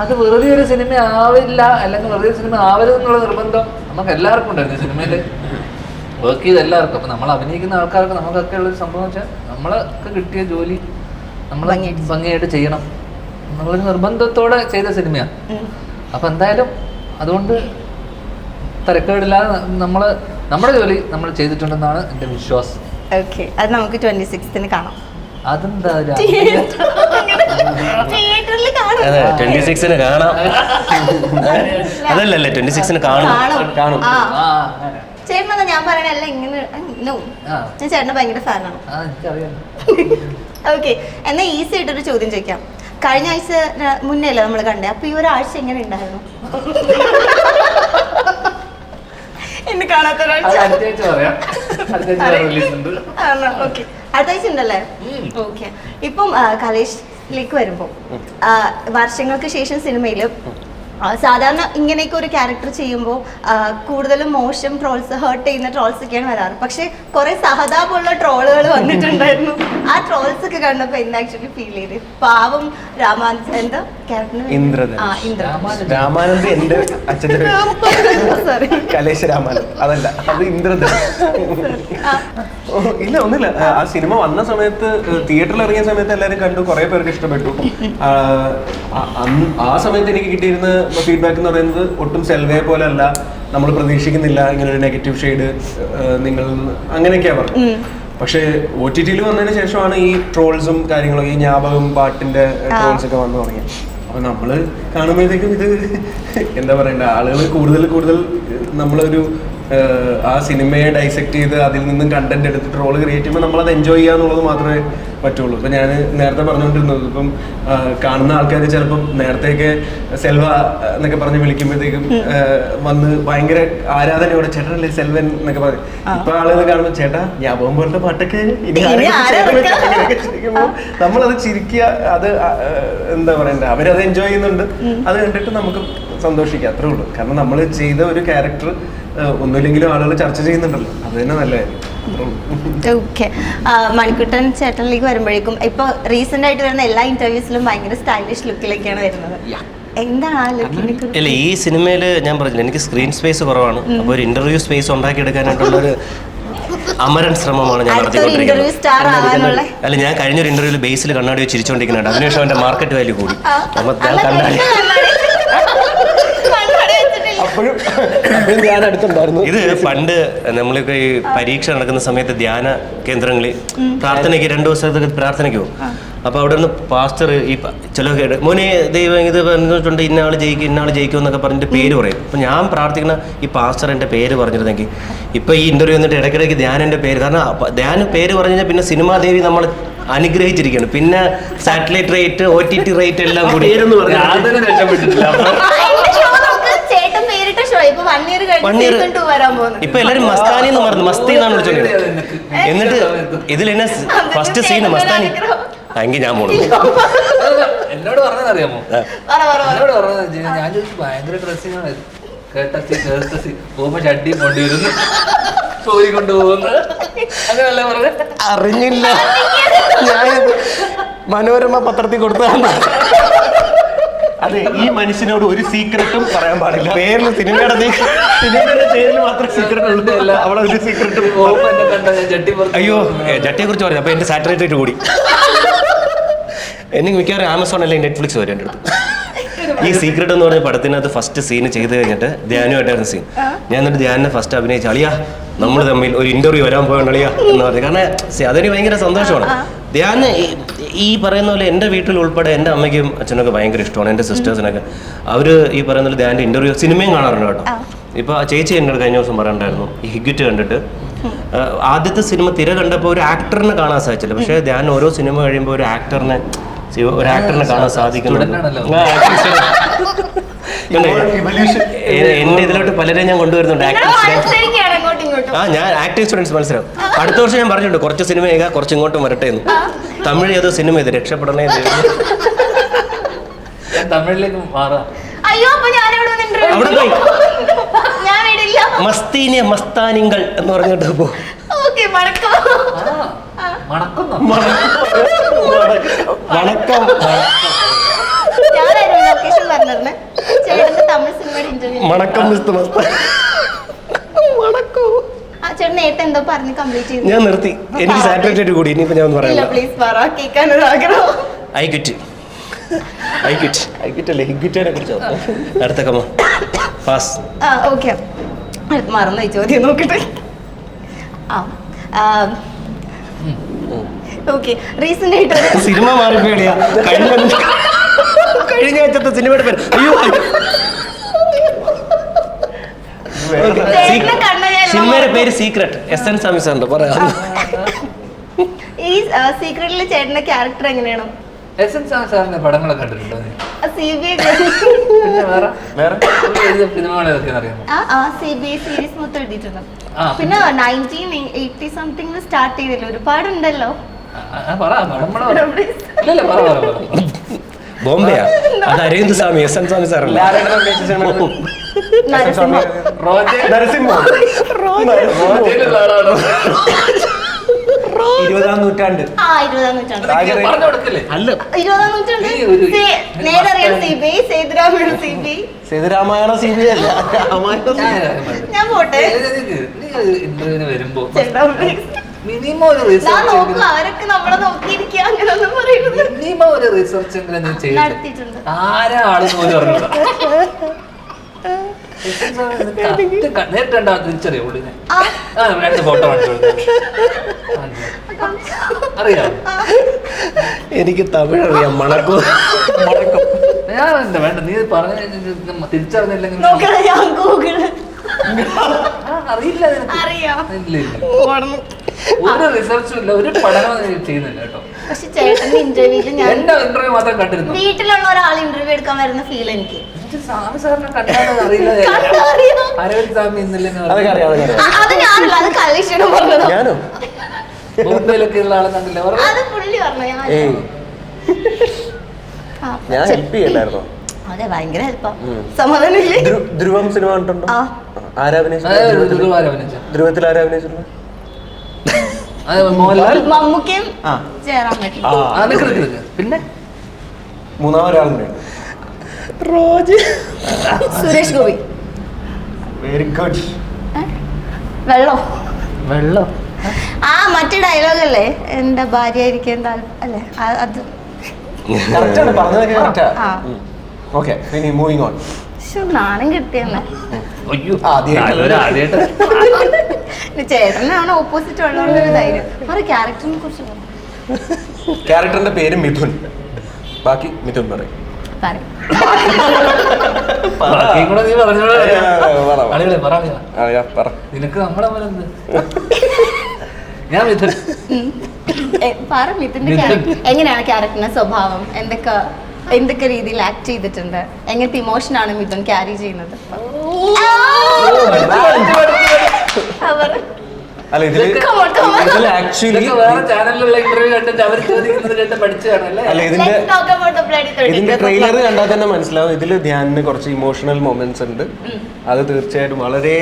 അത് വെറുതെ ഒരു സിനിമ ആവില്ല അല്ലെങ്കിൽ വെറുതെ ഒരു സിനിമ ആവരുതെന്നുള്ള നിർബന്ധം നമുക്ക് എല്ലാവർക്കും ഉണ്ടായിരുന്നു സിനിമയിൽ വർക്ക് ചെയ്ത് എല്ലാവർക്കും. അപ്പം നമ്മൾ അഭിനയിക്കുന്ന ആൾക്കാർക്ക് നമുക്കൊക്കെ ഉള്ളൊരു സംഭവം വെച്ചാൽ നമ്മളൊക്കെ കിട്ടിയ ജോലി നമ്മൾ ഭംഗിയായിട്ട് ചെയ്യണം. എന്നുള്ളൊരു നിർബന്ധത്തോടെ ചെയ്ത സിനിമയാണ് അപ്പൊ എന്തായാലും അതുകൊണ്ട് തിരക്കേടില്ലാതെ നമ്മൾ നമ്മുടെ ജോലി നമ്മൾ ചെയ്തിട്ടുണ്ടെന്നാണ് എന്റെ വിശ്വാസം. ഓക്കെ അത് നമുക്ക് ട്വന്റി കാണാം. അതെന്താ ട്വന്റി [laughs] സിക്സിന് കാണാം. [laughs] അതല്ലല്ലേ ട്വന്റി സിക്സിന് കാണും. കാണും. ചേട്ടനെന്താ ഞാൻ പറയണല്ല ഇങ്ങനെ നോ ആ. ഞാൻ ചേട്ടന് ഭയങ്കര ഫാനാണ്. എനിക്കറിയാം. ഓക്കെ എന്നാ ഈസി ആയിട്ടൊരു ചോദ്യം ചോദിക്കാം. കഴിഞ്ഞ ആഴ്ച മുന്നേ അല്ലേ നമ്മൾ കണ്ടേ? അപ്പൊ ഈ ഒരാഴ്ച എങ്ങനെ ഉണ്ടായിരുന്നു? എന്നെ കാണാത്ത ഒരാഴ്ച. അടുത്ത ആഴ്ച ഉണ്ടല്ലേ? ഓക്കെ ഇപ്പം കലേഷിലേക്ക് വരുമ്പോൾ വർഷങ്ങൾക്ക് ശേഷം സിനിമയിൽ സാധാരണ ഇങ്ങനെയൊക്കെ ഒരു ക്യാരക്ടർ ചെയ്യുമ്പോൾ കൂടുതലും മോശം ട്രോൾസ് ഹേർട്ട് ചെയ്യുന്ന ട്രോൾസ് ഒക്കെയാണ് വരാറ്. പക്ഷെ കുറെ സഹതാപമുള്ള ട്രോളുകൾ വന്നിട്ടുണ്ടായിരുന്നു. ആ ട്രോൾസ് ഒക്കെ കണ്ടപ്പോൾ എന്താ ആക്ച്വലി ഫീൽ ചെയ്ത്? പാവം രാമാനന്ദ് രാമാനന്ദ് എന്റെ അച്ഛന്റെ കലേശ രാമാനന്ദ് അതല്ല അത് ഇന്ദ്രദ ഇല്ല ഒന്നുമില്ല. ആ, സിനിമ വന്ന സമയത്ത് തിയേറ്ററിൽ ഇറങ്ങിയ സമയത്ത് എല്ലാവരും കണ്ടു. കുറെ പേർക്ക് ഇഷ്ടപ്പെട്ടു. ആ, സമയത്ത് എനിക്ക് കിട്ടിയിരുന്ന ഫീഡ്ബാക്ക് എന്ന് പറയുന്നത് ഒട്ടും സെൽവയെ പോലെ അല്ല നമ്മൾ പ്രതീക്ഷിക്കുന്നില്ല ഇങ്ങനെ ഒരു നെഗറ്റീവ് ഷെയ്ഡ് നിങ്ങൾ അങ്ങനെയൊക്കെയാ പറഞ്ഞു പക്ഷേ ഒ ടി ടിയിൽ വന്നതിന് ശേഷമാണ് ഈ ട്രോൾസും കാര്യങ്ങളും ഈ ഞാപകം പാട്ടിന്റെ ട്രോൾസ് ഒക്കെ വന്നു തുടങ്ങിയത്. അപ്പൊ നമ്മൾ കാണുമ്പോഴത്തേക്കും ഇത് എന്താ പറയണ്ട? ആളുകൾ കൂടുതൽ കൂടുതൽ നമ്മളൊരു ആ സിനിമയെ ഡൈസെക്ട് ചെയ്ത് അതിൽ നിന്നും കണ്ടന്റ് എടുത്തിട്ട് റോൾ ക്രിയേറ്റ് ചെയ്യുമ്പോൾ നമ്മളത് എൻജോയ് ചെയ്യുക എന്നുള്ളത് മാത്രമേ പറ്റുള്ളൂ. ഇപ്പൊ ഞാൻ നേരത്തെ പറഞ്ഞുകൊണ്ടിരുന്നത് ഇപ്പം കാണുന്ന ആൾക്കാർ ചിലപ്പം നേരത്തെയൊക്കെ സെൽവ എന്നൊക്കെ പറഞ്ഞ് വിളിക്കുമ്പോഴത്തേക്കും വന്ന് ഭയങ്കര ആരാധനയോടെ ചേട്ടനല്ലേ സെൽവൻ എന്നൊക്കെ പറഞ്ഞു. ഇപ്പൊ ആളുകൾ കാണുമ്പോൾ ചേട്ടാ ഞാൻ പോലത്തെ പാട്ടൊക്കെ നമ്മളത് ചിരിക്കുക അത് എന്താ പറയണ്ട അവരത് എൻജോയ് ചെയ്യുന്നുണ്ട്. അത് കണ്ടിട്ട് നമുക്ക് സന്തോഷിക്കാം. അത്രേ ഉള്ളൂ. കാരണം നമ്മൾ ചെയ്ത ഒരു ക്യാരക്ടർ ഒന്നുമില്ലെങ്കിലും ആളുകൾ ചർച്ച ചെയ്യുന്നുണ്ടല്ലോ. അത് തന്നെ നല്ല. ഓക്കെ മണിക്കുട്ടൻ ചേട്ടനിലേക്ക് വരുമ്പോഴേക്കും ഇപ്പൊ റീസെന്റ് ആയിട്ട് വരുന്ന എല്ലാ ഇന്റർവ്യൂസിലും ഭയങ്കര സ്റ്റൈലിഷ് ലുക്കിലേക്കാണ് വരുന്നത്. ഇല്ല ഈ സിനിമയിൽ ഞാൻ പറഞ്ഞില്ല എനിക്ക് സ്ക്രീൻ സ്പേസ് കുറവാണ്. അപ്പോൾ ഒരു ഇന്റർവ്യൂ സ്പേസ് ഉണ്ടാക്കിയെടുക്കാനായിട്ടുള്ള ഒരു അമരൻ ശ്രമമാണ് ഞാൻ നടത്തിക്കൊണ്ടിരിക്കുന്നത്. അല്ല ഞാൻ കഴിഞ്ഞൊരു ഇന്റർവ്യൂവിൽ ബേസിൽ കണ്ണാടി വെച്ച് ചിരിച്ചോണ്ടിരിക്കുന്നുണ്ട് അതിനുശേഷം അവന്റെ മാർക്കറ്റ് വാല്യൂ കൂടി. അപ്പൊ ഞാൻ കണ്ണാടി. അപ്പോഴും ഞാൻ അടുത്തുണ്ടായിരുന്നു ഇത് പണ്ട് നമ്മളൊക്കെ ഈ പരീക്ഷ നടക്കുന്ന സമയത്ത് ധ്യാന കേന്ദ്രങ്ങളിൽ പ്രാർത്ഥനയ്ക്ക് രണ്ടു ദിവസത്തേക്ക് പ്രാർത്ഥനയ്ക്ക് പോകും. അപ്പൊ അവിടെ നിന്ന് പാസ്റ്റർ ഈ ചില മോനെ ദൈവം ഇത് പറഞ്ഞിട്ടുണ്ട് ഇന്ന ആൾ ജയിക്കും ഇന്ന ആൾ ജയിക്കും എന്നൊക്കെ പറഞ്ഞിട്ട് പേര് പറയും. അപ്പൊ ഞാൻ പ്രാർത്ഥിക്കുന്ന ഈ പാസ്റ്റർ എന്റെ പേര് പറഞ്ഞിരുന്നെങ്കിൽ ഇപ്പൊ ഈ ഇന്റർവ്യൂ വന്നിട്ട് ഇടയ്ക്കിടയ്ക്ക് ധ്യാനന്റെ പേര് കാരണം ധ്യാന പേര് പറഞ്ഞു കഴിഞ്ഞാൽ പിന്നെ സിനിമാ ദേവി നമ്മൾ അനുഗ്രഹിച്ചിരിക്കുകയാണ്. പിന്നെ satellite rate O T T rate എല്ലാം കൂടി. [laughs] ഇപ്പൊ വൺ ഇയർ കഴിഞ്ഞ് വരാൻ ഇപ്പൊ എല്ലാരും മസ്താനി എന്ന് പറഞ്ഞു. മസ്തി എന്നാണ് വിളിച്ചോണ്ടിരുന്നത് എന്നിട്ട് ഇതിൽ എന്നെ ഫസ്റ്റ് സീൻ മസ്താനി. അങ്കി എങ്കിൽ ഞാൻ പോണു. എന്നോട് പറഞ്ഞതറിയാമോ പറ പറ പറ. എന്നോട് പറഞ്ഞത് ഞാൻ ചോദിച്ചു ഭയങ്കര ഡ്രസ്സിംഗ് ആണ് പോകുമ്പോ ചട്ടി കൊണ്ടുവരുന്നു. കൊണ്ടുപോകുന്നു. പറഞ്ഞത് അറിഞ്ഞില്ല. ഞാൻ മനോരമ പത്രത്തിൽ കൊടുത്തതാണ്. അതെ ഈ മനുഷ്യനോട് ഒരു സീക്രട്ടും പറയാൻ പാടില്ല. പേരിൽ സിനിമയുടെ സിനിമയുടെ പേരിൽ മാത്രം സീക്രട്ട് ഉള്ളതല്ല അവളെ അവിടെ ഒരു സീക്രട്ടും അയ്യോ ജട്ടിയെ കുറിച്ച് പറഞ്ഞു? അപ്പൊ എന്റെ സാറ്റലൈറ്റ് റേറ്റ് കൂടി. എനിക്ക് മിക്കവാറും ആമസോൺ അല്ലെങ്കിൽ നെറ്റ്ഫ്ലിക്സ് വരും എന്റെ അടുത്ത്. ഈ സീക്രട്ട് എന്ന് പറഞ്ഞ പടത്തിനകത്ത് ഫസ്റ്റ് സീൻ ചെയ്ത് കഴിഞ്ഞിട്ട് ധ്യാനുമായിട്ടായിരുന്നു സീൻ ഞാൻ എന്നിട്ട് ധ്യാനിനെ ഫസ്റ്റ് അഭിനയിച്ച അളിയാ നമ്മൾ തമ്മിൽ ഒരു ഇന്റർവ്യൂ വരാൻ പോകണ്ട അളിയാ എന്ന് പറഞ്ഞു. കാരണം അതൊരു അതെനിക്ക് ഭയങ്കര സന്തോഷമാണ്. ധ്യാൻ ഈ- പറയുന്ന പോലെ എന്റെ വീട്ടിൽ ഉൾപ്പെടെ എന്റെ അമ്മയ്ക്കും അച്ഛനൊക്കെ ഭയങ്കര ഇഷ്ടമാണ് എന്റെ സിസ്റ്റേഴ്സിനൊക്കെ. അവർ ഈ പറയുന്ന പോലെ ധ്യാന്റെ ഇന്റർവ്യൂ സിനിമയും കാണാറുണ്ട് കേട്ടോ. ഇപ്പോൾ ആ ചേച്ചി എന്നോട് കഴിഞ്ഞ ദിവസം പറയണ്ടായിരുന്നു ഈ ഹിഗിറ്റ് കണ്ടിട്ട്. ആദ്യത്തെ സിനിമ തിര കണ്ടപ്പോൾ ഒരു ആക്ടറിനെ കാണാൻ സാധിച്ചില്ല. പക്ഷേ ധ്യാൻ ഓരോ സിനിമ കഴിയുമ്പോൾ ഒരു ആക്ടറിനെ ഒരു ആക്ടറിനെ കാണാൻ സാധിക്കുന്നുണ്ട്. എന്റെ ഇതിലോട്ട് പലരെയും ഞാൻ കൊണ്ടുവരുന്നുണ്ട്. ആക്ടിങ് സ്റ്റുഡൻസ് ആ ഞാൻ ആക്ടിങ് സ്റ്റുഡൻസ് മത്സരം. അടുത്ത വർഷം ഞാൻ പറഞ്ഞിട്ടുണ്ട് കുറച്ച് സിനിമ ചെയ്യുക കുറച്ച് ഇങ്ങോട്ടും വരട്ടെ എന്ന്. തമിഴ് ഏതോ സിനിമ ഇത് രക്ഷപ്പെടണേ തമിഴിലേക്ക് മാറാം. അയ്യോ അപ്പൊ ഞാൻ അവിടെ പോയി. ഞാൻ ഇടില്ല മസ്തീനിയ മസ്താനിങ്ങൾ എന്ന് പറഞ്ഞിട്ട് പോ. വണക്കം മടക്കം. ആ മണക്കുന്നോ വണക്കം മണക്കം ഞാൻ നിർത്തി. എനിക്ക് സാറ്റലൈറ്റ് കൂടി ഇനിയിപ്പോ ഞാൻ പറയാം ഇല്ല പറയാനില്ല പ്ലീസ് പറ. കേൾക്കാൻ ഒരു ആഗ്രഹം ഐ ക്വിറ്റ് ഐ ക്വിറ്റ് ഹിഗിറ്റല്ലേ ഹിഗിറ്റനെ കുറിച്ച്? അടുത്ത കമ. പാസ് ആ ഓക്കെ മറന്നു ഈ ചോദ്യം നോക്കട്ടെ. ആ ഓക്കെ റീസെന്റ് ആയിട്ട് ഒരു സിനിമ മാറിപ്പോയാ കഴിഞ്ഞ [laughs] കഴിഞ്ഞ ആഴ്ചത്തെ സിനിമയുടെ പേര്. അയ്യോ. സിനിമയുടെ പേര് സീക്രട്ട്. എസ് എൻ സ്വാമി സാറിന്റെ പറയാം ഈ സീക്രട്ടിലെ ചേട്ടന്റെ ക്യാരക്ടർ എങ്ങനെയാണ്? എസ് എൻ സാറിന്റെ പടങ്ങളൊക്കെ കണ്ടിട്ടുണ്ടോ സി ബി ഐ സീരീസ് മൊത്തം എഴുതിയിട്ടുണ്ട്. പിന്നെ? നയന്റീൻ എയ്റ്റി സംതിങ് സ്റ്റാർട്ട് ചെയ്തില്ല? ഒരുപാടുണ്ടല്ലോ. പറ. ബോംബെയാ? [laughs] അത് അരവിന്ദ് സ്വാമി എസ് എൻ സ്വാമി സാറല്ല? ഇരുപതാം നൂറ്റാണ്ട്. ആ ഇരുപതാം നൂറ്റാണ്ട്. ഇരുപതാം നൂറ്റാണ്ട്? സേ- നേരെ അറിയാം സി ബി ഐ സേതുരാമയുടെ സി ബി ഐ. സേതുരാമായണ സി ബി അല്ല. രാമായണ ഞാൻ- പോട്ടെ. ഇന്റർവ്യൂവിന് വരുമ്പോ ചേട്ടാ. മിനിമം ഒരു റിസർച്ച് നോക്കും അവരൊക്കെ നമ്മളെ നോക്കിയിരിക്കുക അങ്ങനെയൊന്നും പറയുന്നത്. മിനിമം ഒരു റിസർച്ച് എങ്കിലും നീ ചെയ്തിട്ടുണ്ട്. പോലും അറിയില്ല. [laughs] നേരിട്ട് തിരിച്ചറിയോ ഉള്ളിനെ രണ്ട് ഫോട്ടോ അറിയാം. എനിക്ക് തമിഴ് അറിയാം മണക്കോ. മണക്കം. ഞാൻ എന്താ വേണ്ട? നീ പറഞ്ഞ തിരിച്ചറിഞ്ഞില്ലെങ്കിൽ അറിയില്ല. അറിയാം. ഇല്ല ഇല്ല. ഒരു റിസർച്ചും ഇല്ല. ഒരു പഠനവും ചെയ്യുന്നില്ല കേട്ടോ. പക്ഷെ ചേട്ടന്റെ ഇന്റർവ്യൂൽ ഞാൻ എന്റെ ഇന്റർവ്യൂ മാത്രം കണ്ടിരുന്നു. വീട്ടിലുള്ള ഒരാൾ ഇന്റർവ്യൂ എടുക്കാൻ വരുന്ന ഫീൽ എനിക്ക്. സ്വാമി സാറിനെ കണ്ടാലും അറിയില്ല. അരവിന്ദ് സ്വാമി അത് ഞാനല്ല അത് കലീഷനും പറഞ്ഞത്. ഞാനും. ഉള്ള ആളെ കണ്ടില്ല? അവരുടെ അത് പുള്ളി പറഞ്ഞു ഞാൻ ഹെൽപ്പ് അതെ ഭയങ്കര ഹെൽപ്പാ. ധ്രുവം സിനിമ കണ്ടിട്ടുണ്ടോ? ആ. ആരാഭിനയിച്ചു ധ്രുവത്തിൽ ആരാഭിനയിച്ചിട്ടുള്ളത് അത് മോഹൻലാൽ. മമ്മൂക്കയും ആ. ചേരാൻ പറ്റും. ആ. ആ നിക്ക് നിക്ക് നിക്ക്. പിന്നെ റോജ്. സുരേഷ് ഗോപി. വെരി ഗുഡ് വെള്ളം? വെള്ളോ? ആ മറ്റേ ഡയലോഗ് അല്ലേ എന്റെ ഭാര്യ ഇരിക്കേണ്ട അല്ലേ അത്. കറക്റ്റാണ് പറഞ്ഞതൊക്കെ കറക്റ്റാ ആ. ഓക്കെ ഇനി മൂവിങ് ഓൺ നാണം കിട്ടിയെന്ന്. അയ്യോ ആദ്യമായിട്ട് നല്ലൊരു ആദ്യമായിട്ട്. ചേട്ടനാണ് ഓപ്പോസിറ്റ് ഉള്ളതുകൊണ്ട് ഒരു ധൈര്യം. പറ ക്യാരക്ടറിനെ കുറിച്ച് പറ. ക്യാരക്ടറിന്റെ പേര് മിഥുൻ. ബാക്കി മിഥുൻ പറയും. നിനക്ക് നമ്മളെ പോലെ ഞാൻ മിഥുൻ. പറ മിഥുന്റെ. എങ്ങനെയാണ് ക്യാരക്ടറിന്റെ സ്വഭാവം? എന്തൊക്കെ എന്തൊക്കെ രീതിയിൽ ആക്ട് ചെയ്തിട്ടുണ്ട്? എങ്ങനത്തെ ഇമോഷൻ ആണ് മിഥുൻ ക്യാരി ചെയ്യുന്നത്? അവർ. അല്ല ഇതിൽ. ഇതിൽ ആക്ച്വലി ഇതൊക്കെ ചാനലിലുള്ള ഇന്റർവ്യൂ കണ്ടിട്ട് അവർ ചോദിക്കുന്നത് കേട്ട് അല്ല? ഇതിന്റെ. ഇതിന്റെ ട്രെയിലർ കണ്ടാൽ തന്നെ മനസ്സിലാവും. ഇതിൽ ധ്യാനിന് കുറച്ച് ഇമോഷണൽ മൊമെന്റ്സ് ഉണ്ട്. അത് തീർച്ചയായിട്ടും വളരെ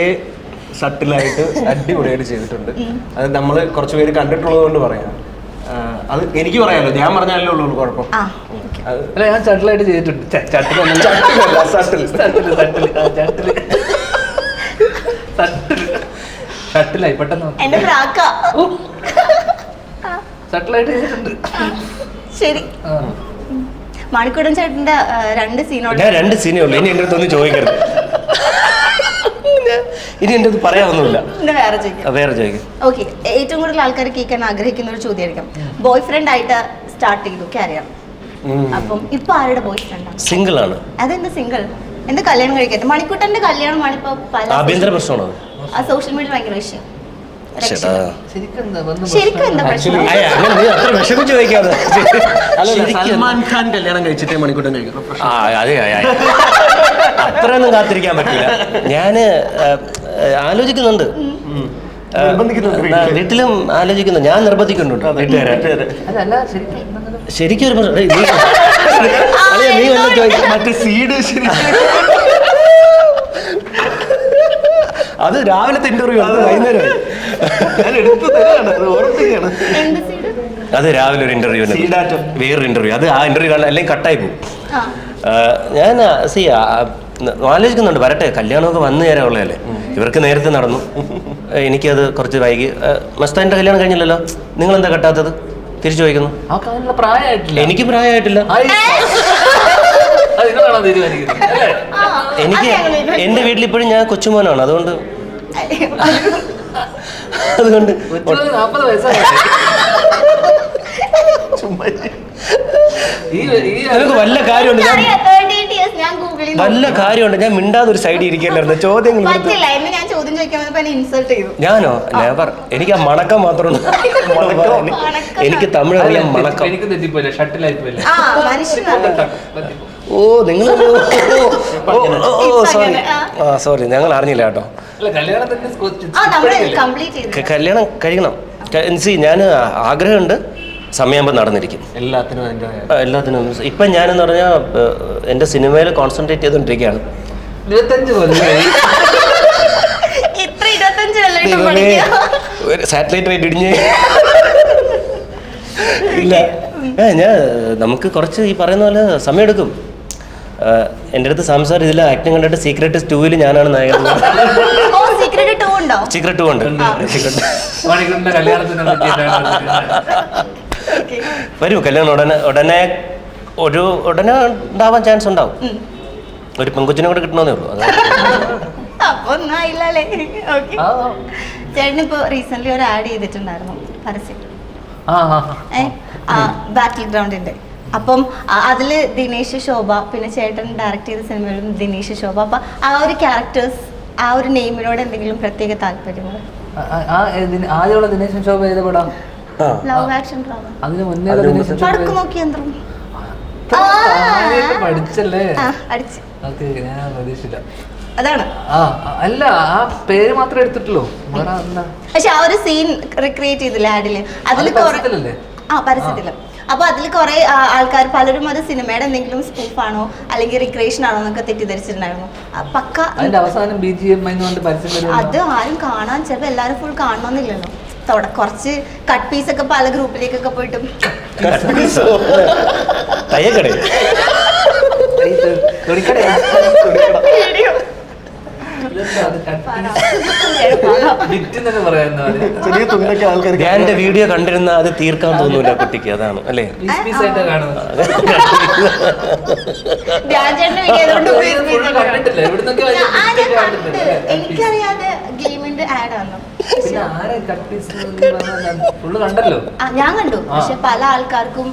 സട്ടിലായിട്ട് [laughs] അടിപൊളിയായിട്ട് ചെയ്തിട്ടുണ്ട്. അത് നമ്മൾ കുറച്ച് പേര് കണ്ടിട്ടുള്ളത് കൊണ്ട് പറയാം. അത് എനിക്ക് പറയാമല്ലോ ഞാൻ പറഞ്ഞാലേ ഉള്ളൂ കുഴപ്പം. ആ അല്ല ഞാൻ ചട്ടിലായിട്ട് ചെയ്തിട്ടുണ്ട്. ചട്ടിലായി. ഷട്ടിലായി പെട്ടെന്ന്. ഷട്ടിലായിട്ട് ചെയ്തിട്ടുണ്ട്. ശരി. മണിക്കൂടൻ ചേട്ടന്റെ രണ്ട് സീനോട് ഞാൻ രണ്ട് സീനേ ഉള്ളൂ. ഇനി എന്റെ അടുത്തൊന്നും ചോദിക്കരുത്. ഇനി എന്റെ അടുത്ത് പറയാനൊന്നുമില്ല. വേറെ ചോദിക്കാം. വേറെ ചോദിക്കും. ഓക്കെ ഏറ്റവും കൂടുതൽ ആൾക്കാർ കേൾക്കാൻ ആഗ്രഹിക്കുന്ന ഒരു ചോദ്യമായിരിക്കും. ബോയ് ഫ്രണ്ട് ആയിട്ട് സ്റ്റാർട്ട് ചെയ്തു ക്യാരിയർ അപ്പം ഇപ്പൊ ആരുടെ ബോയ് ഫ്രണ്ട് സിംഗിൾ ആണ്. അതെന്ത് സിംഗിൾ എന്ത് കല്യാണം കഴിക്കട്ടെ? മണിക്കൂട്ടന്റെ കല്യാണമാണ് ഇപ്പൊ പല ആഭ്യന്തര പ്രശ്നമാണോ? ആ സോഷ്യൽ മീഡിയ ഭയങ്കര വിഷയം. സൽമാൻ ഖാൻ കല്യാണം കഴിച്ചിട്ടേ മണിക്കൂട്ടം കഴിക്കണം ആ അതെ അതെ, അതെ. അത്രയൊന്നും കാത്തിരിക്കാൻ പറ്റില്ല. ഞാൻ ആലോചിക്കുന്നുണ്ട്. വീട്ടിലും? ആലോചിക്കുന്നു ഞാൻ നിർബന്ധിക്കുന്നുണ്ട്. അതല്ല ശരിക്കും [laughs] ഒരു നീ- മറ്റേ സീഡ് അത് രാവിലത്തെ ഇന്റർവ്യൂ അത്. വൈകുന്നേരം ഞാൻ എടുത്തു തരാണ്. അത് ഓർമ്മിക്കുകയാണ് എന്ത് സീഡ്? അത് രാവിലെ ഒരു ഇന്റർവ്യൂ. വേറൊരു ഇന്റർവ്യൂ അത് ആ ഇന്റർവ്യൂ കാണാൻ അല്ലെങ്കിൽ കട്ടായി പോകും. ഞാൻ സി ആലോചിക്കുന്നുണ്ട്. വരട്ടെ കല്യാണമൊക്കെ വന്നു ചേരാനുള്ളതല്ലേ? ഇവർക്ക് നേരത്തെ നടന്നു. എനിക്കത് കുറച്ച് വൈകി. മസ്താന്റെ കല്യാണം കഴിഞ്ഞില്ലല്ലോ? നിങ്ങൾ എന്താ കട്ടാത്തത്? തിരിച്ചു ചോദിക്കുന്നു. എനിക്ക് പ്രായമായിട്ടില്ല. എനിക്ക് എന്റെ എന്റെ വീട്ടിൽ ഇപ്പോഴും ഞാൻ കൊച്ചുമോനാണ്. അതുകൊണ്ട് അതുകൊണ്ട് നിനക്ക് വല്ല കാര്യമുണ്ട്? ഞാൻ എനിക്കറിയാം, 38 years ഞാൻ ഗൂഗിളിൽ വല്ല കാര്യമുണ്ട്? ഞാൻ മിണ്ടാതെ ഒരു സൈഡിൽ ഇരിക്കല്ലായിരുന്നു ചോദ്യങ്ങൾ പറ്റില്ല. എന്നെ ഞാൻ ചോദ്യം ചോദിക്കാൻ വന്നപ്പോ എന്നെ ഇൻസൾട്ട് ചെയ്തു. ഞാനോ? നെവർ എനിക്ക് ആ മണക്കം മാത്രമാണ് മണക്കം. എനിക്ക് തമിഴ് അറിയാം മണക്കം. എനിക്ക് തെറ്റിപ്പോയില്ലേ? ഷട്ടിലായി പോയില്ലേ ആ മനുഷ്യനാണ് ഓ നിങ്ങൾ ഓ സോറി ആ. സോറി ഞങ്ങൾ അറിഞ്ഞില്ല കേട്ടോ. ആ നമ്മൾ കംപ്ലീറ്റ് ചെയ്തു. കല്യാണം കഴിക്കണം. സി ഞാൻ ആഗ്രഹമുണ്ട്. സമയമാകുമ്പോൾ നടന്നിരിക്കും. എല്ലാത്തിനും എല്ലാത്തിനും. ഇപ്പം ഞാനെന്ന് പറഞ്ഞാൽ എന്റെ സിനിമയിൽ കോൺസെൻട്രേറ്റ് ചെയ്തുകൊണ്ടിരിക്കുകയാണ് ഇരുപത്തഞ്ച് കൊല്ലം സാറ്റലൈറ്റ് റേറ്റ് ഇടിഞ്ഞ്. ഇല്ല. ഏ ഞാൻ നമുക്ക് കുറച്ച് ഈ പറയുന്ന പോലെ സമയമെടുക്കും. എടുക്കും എന്റെ അടുത്ത് സംസാരം ഇതിൽ ആക്ടിങ് കണ്ടിട്ട് സീക്രട്ട് ടൂവിൽ ഞാനാണ് നായകൻ. ഉണ്ട്? സീക്രട്ട് ടൂ ഉണ്ട്. വരൂ കല്യാണം ഉടനെ ഉടനെ ഒരു ഉടനെ ഉണ്ടാവാൻ ചാൻസ് ഉണ്ടാവും. ഒരു പെങ്കുച്ചിനെ കൂടെ കിട്ടണമെന്നേ ഉള്ളൂ. [laughs] അപ്പൊ ഒന്നായില്ലേ ചേട്ടനിപ്പോ റീസെന്റ് ഒരു ആഡ് ചെയ്തിട്ടുണ്ടായിരുന്നു പരസ്യം. ബാറ്റിൽ ഗ്രൗണ്ടിന്റെ അപ്പം അതിൽ ദിനേശ് ശോഭ പിന്നെ ചേട്ടൻ ഡയറക്ട് ചെയ്ത സിനിമയിലും ദിനേശ് ശോഭ. അപ്പൊ ആ ഒരു ക്യാരക്ടേഴ്സ് ആ ഒരു നെയിമിനോട് എന്തെങ്കിലും പ്രത്യേക ആ ആദ്യമുള്ള ദിനേശ് ശോഭ ഏത് പടം? ലവ് ആക്ഷൻ ഡ്രാമ അതിന് മുന്നേ അതിന് ദിനേശൻ ശോഭ പടക്ക് യന്ത്രം. ഇത്ര പഠിച്ചല്ലേ? അടിച്ച് അത് ഞാൻ പ്രതീക്ഷിച്ചില്ല. അതാണ്. ആ അല്ല ആ പേര് മാത്രമേ എടുത്തിട്ടുള്ളൂ. വേറെ എന്താ? പക്ഷെ ആ ഒരു സീൻ റിക്രിയേറ്റ് ചെയ്തില്ല ആഡിൽ? അതിൽ അത് പരസ്യത്തിലല്ലേ? ആ പരസ്യത്തിൽ. അപ്പൊ അതിൽ കുറെ ആൾക്കാർ പലരും അത് സിനിമയുടെ എന്തെങ്കിലും ആണോ അല്ലെങ്കിൽ റിക്രിയേഷൻ ആണോ എന്നൊക്കെ തെറ്റിദ്ധരിച്ചിട്ടുണ്ടായിരുന്നു. ആ, പക്ക അതിന്റെ അവസാനം ബി ജി എം എന്ന് പറഞ്ഞിട്ട് പരസ്യം അത് ആരും കാണാൻ ചിലപ്പോ എല്ലാരും ഫുൾ കാണണമെന്നില്ലല്ലോ തുട കുറച്ച് കട്ട് പീസ് ഒക്കെ പല ഗ്രൂപ്പിലേക്കൊക്കെ പോയിട്ടും. തയ്യക്കടേ ഈ തൊ- തൊടിക്കടയാ? ചെറിയ തുണ്ടൊക്കെ ആൾക്കാർ ഞാൻ എന്റെ വീഡിയോ കണ്ടിരുന്ന അത് തീർക്കാൻ തോന്നൂല കുട്ടിക്ക് അതാണ് അല്ലേ. എനിക്കറിയാതെ ഗെയിമിന്റെ ആഡ് വന്നു. ഞാൻ കണ്ടു. പക്ഷെ പല ആൾക്കാർക്കും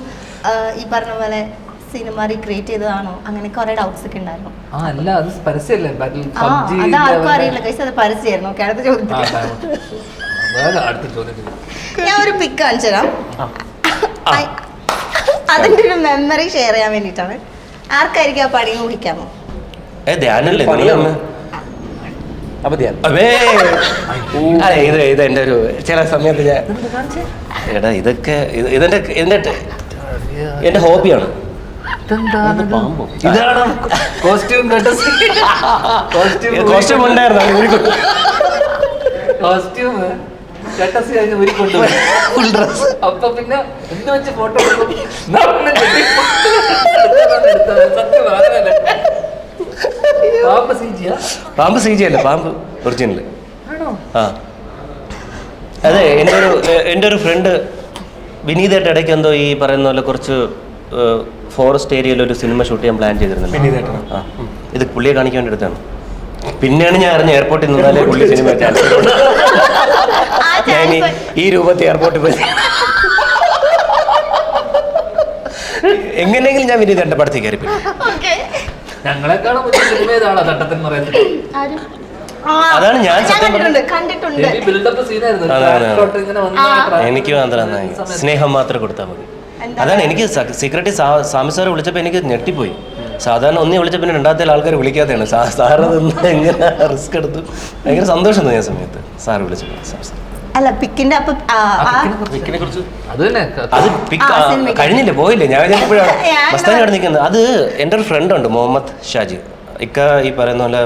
ഈ പറഞ്ഞ പോലെ സിനിമ റീക്രിയേറ്റ് ചെയ്തതാണോ? അങ്ങനെ കുറെ ഡൗട്ട്സ് ഒക്കെ ഉണ്ടായിരുന്നു. ആ അല്ല അത് പരസ്യമല്ലേ അത് ആർക്കും അറിയില്ല. കൈസ് അത് പരസ്യമായിരുന്നു. ഓക്കെ അടുത്ത ചോദ്യത്തിൽ ഞാൻ ഒരു പിക്ക് കാണിച്ചു തരാം അതിന്റെ ഒരു മെമ്മറി ഷെയർ ചെയ്യാൻ വേണ്ടിയിട്ടാണ്. ആർക്കായിരിക്കും ആ പണി കുടിക്കാമോ ഏ ധ്യാനല്ലേ? ഇത് ഇത് എന്റെ ഒരു ചില സമയത്ത് ഞാൻ എടാ ഇതൊക്കെ ഇത് ഇതെന്റെ എന്റെ എന്റെ ഹോബിയാണ്? ഇതാണ്? കോസ്റ്റ്യൂം കോസ്റ്റ്യൂം കോസ്റ്റ്യൂം ഉണ്ടായിരുന്നു കഴിഞ്ഞ് ഒരു കൊണ്ടുപോയി ഫുൾ. അപ്പൊ പിന്നെ വെച്ച് ഫോട്ടോ പാമ്പ് സീജിയാ? പാമ്പ് സി ജി അല്ല പാമ്പ് ഒറിജിനൽ ആണോ? ആ. അതെ എന്റെ ഒരു എന്റെ ഒരു ഫ്രണ്ട് വിനീതായിട്ട് ഇടയ്ക്ക് എന്തോ ഈ പറയുന്ന പോലെ കുറച്ച് ഫോറസ്റ്റ് ഏരിയയിൽ ഒരു സിനിമ ഷൂട്ട് ചെയ്യാൻ പ്ലാൻ ചെയ്തിരുന്നുണ്ട് വിനീതേട്ടനോ? ആ. ഇത് പുള്ളിയെ കാണിക്കാൻ വേണ്ടി എടുത്താണ് പിന്നെയാണ് ഞാൻ അറിഞ്ഞ എയർപോർട്ടിൽ നിന്നാലേ പുള്ളി സിനിമ ആ ഞാൻ ഈ- രൂപത്തിൽ എയർപോർട്ടിൽ പോയി. എങ്ങനെയെങ്കിലും ഞാൻ വിനീതേട്ടന്റെ പടത്തിൽ കയറി ഞങ്ങളെക്കാളും സിനിമ ഏതാണോ? അതാണ് ഞാൻ എനിക്ക് മാത്രം സ്നേഹം മാത്രം കൊടുത്താൽ മതി? അതാണ് എനിക്ക് സെക്രട്ടറി സാമി സാറെ വിളിച്ചപ്പോൾ എനിക്ക് ഞെട്ടിപ്പോയി. സാധാരണ ഒന്നേ വിളിച്ച പിന്നെ രണ്ടാമത്തെ ആൾക്കാർ വിളിക്കാത്തതാണ് സാ- സാറ് നിന്ന് എങ്ങനെ റിസ്ക് എടുത്തു? ഭയങ്കര സന്തോഷം തോന്നിയ സമയത്ത് സാറ് വിളിച്ചപ്പോൾ വിളിച്ചു അല്ല പിക്കിന്റെ അപ്പൊ അത് പിക്ക് കഴിഞ്ഞില്ല? പോയില്ലേ? ഞാൻ [laughs] മസ്താനി നിൽക്കുന്നത്. അത് എന്റെ ഒരു ഫ്രണ്ട് ഉണ്ട് മുഹമ്മദ് ഷാജി. ഇക്ക ഈ പറയുന്ന പോലെ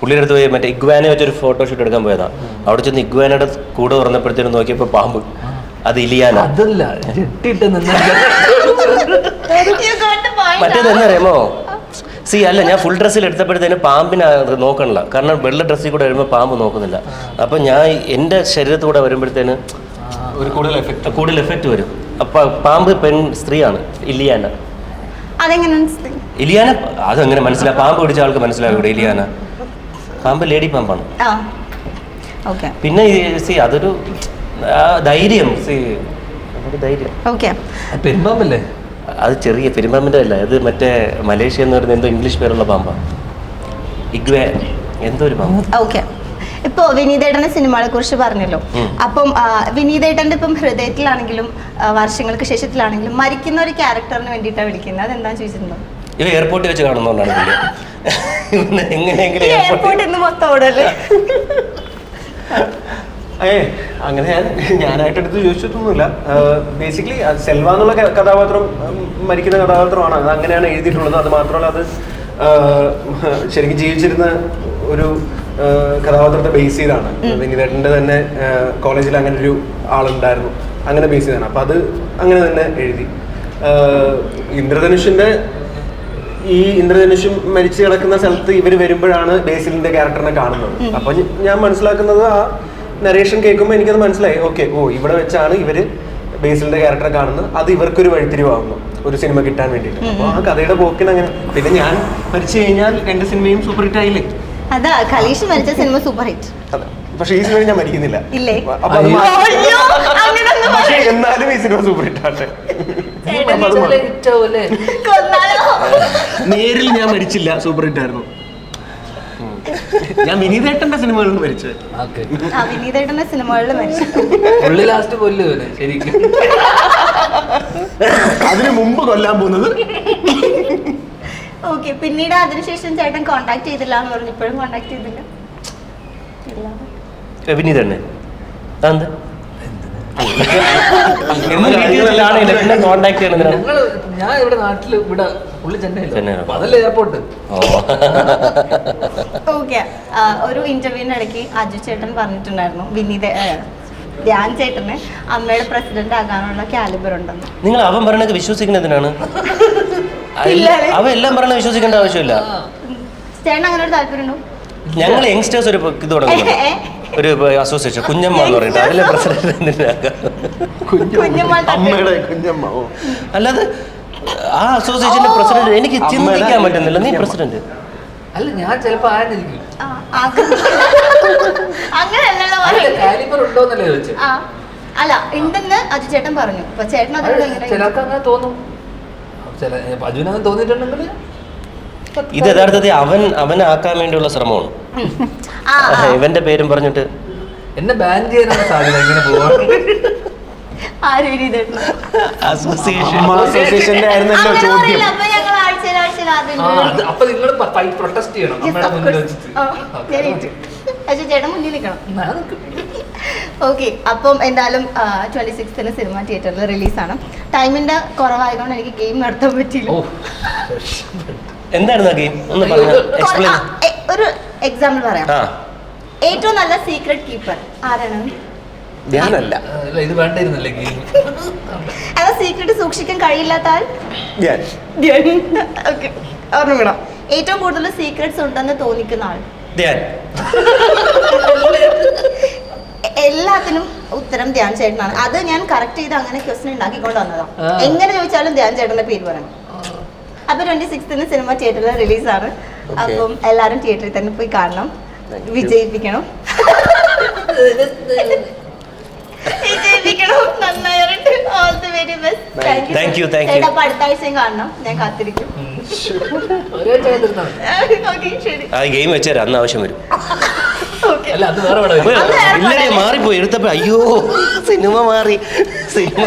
പുള്ളിയുടെ അടുത്ത് പോയി മറ്റേ ഇഗ്വാനെ വെച്ചൊരു ഫോട്ടോഷൂട്ട് എടുക്കാൻ പോയതാ. അവിടെ ചെന്ന് ഇഗ്വാനയുടെ കൂടെ തുറന്നപ്പോഴത്തേനും നോക്കിയപ്പോൾ പാമ്പ്. അത് ഇലിയാന. അതല്ല ജെട്ടിട്ട് point. സി അല്ല ഞാൻ ഫുൾ ഡ്രസ്സിൽ എടുത്തപ്പോഴത്തേന് പാമ്പിനെ നോക്കണില്ല. കാരണം വെള്ള ഡ്രസ്സിൽ കൂടെ വരുമ്പോൾ പാമ്പ് നോക്കുന്നില്ല. അപ്പം ഞാൻ എന്റെ ശരീരത്തൂടെ വരുമ്പോഴത്തേന് ഒരു കൂടുതൽ എഫക്ട് കൂടുതൽ എഫക്റ്റ് വരും. അപ്പം പാമ്പ് പെൺ സ്ത്രീയാണ് ഇലിയാന? ഇലിയാന അതെങ്ങനെ മനസ്സിലാ? പാമ്പ് പിടിച്ച ആൾക്ക് മനസ്സിലാവും ഇലിയാന? പാമ്പ് ലേഡി പാമ്പാണ്. പിന്നെ സി അതൊരു ധൈര്യം. സി. നമുക്ക് ധൈര്യം. ഓക്കെ. പെരുമ്പാമ്പല്ലേ? അത് ചെറിയ പെരുമ്പാമ്പിന്റെ അല്ല അത് മറ്റേ മലേഷ്യ എന്ന് പറയുന്ന എന്തോ ഇംഗ്ലീഷ് പേരുള്ള പാമ്പാണ് ഇഗ്വേ എന്തോ ഒരു പാമ്പ്. ഓക്കെ. ഇപ്പോ വിനീതേട്ടന്റെ സിനിമകളെ കുറിച്ച് പറഞ്ഞല്ലോ. അപ്പം വിനീതേട്ടന്റെ ഇപ്പം ഹൃദയത്തിലാണെങ്കിലും വർഷങ്ങൾക്ക് ശേഷത്തിലാണെങ്കിലും മരിക്കുന്ന ഒരു ക്യാരക്ടറിന് വേണ്ടിയിട്ടാണ് വിളിക്കുന്നത്. അതെന്താ ചോദിച്ചിട്ടുണ്ടോ ഇവ എയർപോർട്ടിൽ വെച്ച് കാണുന്നോണ്ടാണ് എങ്ങനെയെങ്കിലും എയർപോർട്ടിൽ നിന്ന് മൊത്തം ഓടല്ലേ [laughs] ഏ അങ്ങനെ ഞാൻ ഞാനായിട്ട് എടുത്ത് ചോദിച്ചിട്ടൊന്നുമില്ല ബേസിക്കലി സെൽവ എന്നുള്ള കഥാപാത്രം മരിക്കുന്ന കഥാപാത്രമാണ്. അത് അങ്ങനെയാണ് എഴുതിയിട്ടുള്ളത്. അത് മാത്രമല്ല അത് ശരിക്കും ജീവിച്ചിരുന്ന ഒരു കഥാപാത്രത്തെ ബേസ് ചെയ്താണ്. വിനീതേട്ടന്റെ തന്നെ കോളേജിൽ അങ്ങനെ ഒരു ആളുണ്ടായിരുന്നു. അങ്ങനെ ബേസ് ചെയ്താണ് അപ്പം അത് അങ്ങനെ തന്നെ എഴുതി. ഇന്ദ്രധനുഷിന്റെ ഈ ഇന്ദ്രധനുഷും മരിച്ചു കിടക്കുന്ന സ്ഥലത്ത് ഇവർ വരുമ്പോഴാണ് ബേസിലിന്റെ ക്യാരക്ടറിനെ കാണുന്നത്. അപ്പൊ ഞാൻ മനസ്സിലാക്കുന്നത് ആ നരേഷൻ കേൾക്കുമ്പോൾ എനിക്കത് മനസ്സിലായി. ഓക്കെ ഓ ഇവിടെ വെച്ചാണ് ഇവർ ബേസിലിന്റെ ക്യാരക്ടർ കാണുന്നത്. അത് ഇവർക്കൊരു വഴിത്തിരിവാകുന്നു ഒരു സിനിമ കിട്ടാൻ വേണ്ടിയിട്ട്. അപ്പോൾ ആ കഥയുടെ പോക്കിന് അങ്ങനെ. പിന്നെ ഞാൻ മരിച്ചു കഴിഞ്ഞാൽ രണ്ട് സിനിമയും സൂപ്പർ ഹിറ്റ് ആയില്ലേ? അതാ കലീഷ് മരിച്ച സിനിമ സൂപ്പർ ഹിറ്റ് അതെ. പക്ഷേ ഈ സിനിമ ഞാൻ മരിക്കുന്നില്ല. ഇല്ലേ? അപ്പൊ അത് മാ- പക്ഷേ എന്നാലും ഈ സിനിമ സൂപ്പർ ഹിറ്റ് ആട്ടെ. അപ്പൊ അത് മാ- ഹിറ്റാവൂല്ലേ കൊന്നാലോ? നേരിൽ ഞാൻ മരിച്ചില്ല. സൂപ്പർ ഹിറ്റ് ആയിരുന്നു. [laughs] ഞാൻ വിനീതേട്ടന്റെ സിനിമകളിൽ മരിച്ചു. വിനീതേട്ടന്റെ സിനിമകളിൽ മരിച്ചു. പുള്ളി ലാസ്റ്റ് കൊല്ലു ഇവനെ ശരിക്കും. അതിനു മുമ്പ് കൊല്ലാൻ പോകുന്നത്? ഓക്കെ പിന്നീട് അതിനുശേഷം ചേട്ടൻ കോണ്ടാക്ട് ചെയ്തില്ല എന്ന് പറഞ്ഞു ഇപ്പോഴും കോണ്ടാക്ട് ചെയ്തില്ല. വിനീതണ്ണെ അതെന്താ? കോണ്ടാക്ട് ചെയ്യണം ഞങ്ങൾ ഞാൻ ഇവിടെ നാട്ടിൽ ഇവിടെ പുള്ളി ചെന്നൈയില്ല ചെന്നൈയിലാ. അപ്പൊ അതല്ലേ എയർപോർട്ട് ഓക്കെ. ഒരു ഇന്റർവ്യൂവിന് ഇടയ്ക്ക് അജു ചേട്ടൻ പറഞ്ഞിട്ടുണ്ടായിരുന്നു വിനീത. ധ്യാൻ ചേട്ടന് അമ്മയുടെ പ്രസിഡന്റ് ആകാനുള്ള കാലിബർ ഉണ്ടെന്ന്. നിങ്ങൾ അവൻ പറയണത് വിശ്വസിക്കുന്നതിനാണ് ഇല്ലാതെ. അവൻ എല്ലാം പറയണത് വിശ്വസിക്കേണ്ട ആവശ്യമില്ല. ചേട്ടൻ അങ്ങനെ ഒരു താല്പര്യമുണ്ടോ? ഞങ്ങൾ യങ്സ്റ്റേഴ്സ് ഒരു ഇത് തുടങ്ങുന്നു ഒരു അസോസിയേഷൻ കുഞ്ഞമ്മ എന്ന് പറഞ്ഞിട്ട് അതിലെ പ്രസിഡന്റ് അല്ലാതെ ആ അസോസിയേഷന്റെ പ്രസിഡന്റ് എനിക്ക് ചിന്തിക്കാൻ പറ്റുന്നില്ല. നീ പ്രസിഡന്റ്. അല്ല ഞാൻ ചിലപ്പോ ആയിരുന്നിരിക്കും ആ, അല്ല ഉണ്ടെന്ന് അജു ചേട്ടൻ പറഞ്ഞു. ചേട്ടൻ ചിലർക്ക് അങ്ങനെ തോന്നും. ചില അജുനങ്ങനെ തോന്നിയിട്ടുണ്ടെങ്കിൽ ഇത് യഥാർത്ഥത്തിൽ അവൻ അവനെ ആക്കാൻ വേണ്ടിയുള്ള ശ്രമമാണ്. ഇവന്റെ പേരും പറഞ്ഞിട്ട്. എന്നെ ബാൻ ചെയ്യാനാണ് സാധ്യത ഇങ്ങനെ അസോസിയേഷൻ അസോസിയേഷന്റെ ആയിരുന്നല്ലോ ചോദ്യം. അപ്പൊ നിങ്ങൾ പ്രൊട്ടസ്റ്റ് ചെയ്യണം. അമ്മയുടെ മുന്നിൽ വെച്ചിട്ട്. ചേട്ടൻ മുന്നിൽ നിൽക്കണം. ഓക്കെ അപ്പം എന്തായാലും ട്വന്റി സിക്സ്ത്തിന് സിനിമ തിയേറ്ററിൽ റിലീസാണ് ടൈമിന്റെ കുറവായതുകൊണ്ട് എനിക്ക് ഗെയിം നടത്താൻ പറ്റിയില്ല. എന്തായിരുന്നു ആ ഗെയിം ഒന്ന് പറഞ്ഞ? എക്സ്പ്ലെയിൻ ഒരു എക്സാമ്പിൾ പറയാം. ആ. ഏറ്റവും നല്ല സീക്രട്ട് കീപ്പർ ആരാണ്? ഞാനല്ല. ഇത് വേണ്ടായിരുന്നല്ലേ ഗെയിം അത് സീക്രട്ട് സൂക്ഷിക്കാൻ കഴിയില്ലാത്ത ആൾ? ഞാൻ ഓക്കെ ഓർമ്മ ഏറ്റവും കൂടുതൽ സീക്രട്സ് ഉണ്ടെന്ന് തോന്നിക്കുന്ന ആൾ? എല്ലാത്തിനും ഉത്തരം ധ്യാൻ ചേട്ടനാണ്. അത് ഞാൻ കറക്റ്റ് ചെയ്ത് അങ്ങനെ ക്വസ്റ്റൻ ഉണ്ടാക്കിക്കൊണ്ട് വന്നതാണ് എങ്ങനെ ചോദിച്ചാലും ധ്യാൻ ചേട്ടന്റെ പേര് പറയണം. അപ്പൊ ട്വന്റി സിക്സ്ത്തിന് സിനിമ തിയേറ്ററിൽ റിലീസാണ് അപ്പം എല്ലാരും തിയേറ്ററിൽ തന്നെ പോയി കാണണം. വിജയിപ്പിക്കണം. വിജയിപ്പിക്കണം. നന്നായിട്ട് ഓൾ ദി വെരി ബെസ്റ്റ് അടുത്ത ആഴ്ചയും കാണണം. ഞാൻ കാത്തിരിക്കും. ആ ഗെയിം വെച്ചേരാ അന്ന് ആവശ്യം വരും. മാറിപ്പോയി. എടുത്തപ്പോ അയ്യോ സിനിമ മാറി. സിനിമ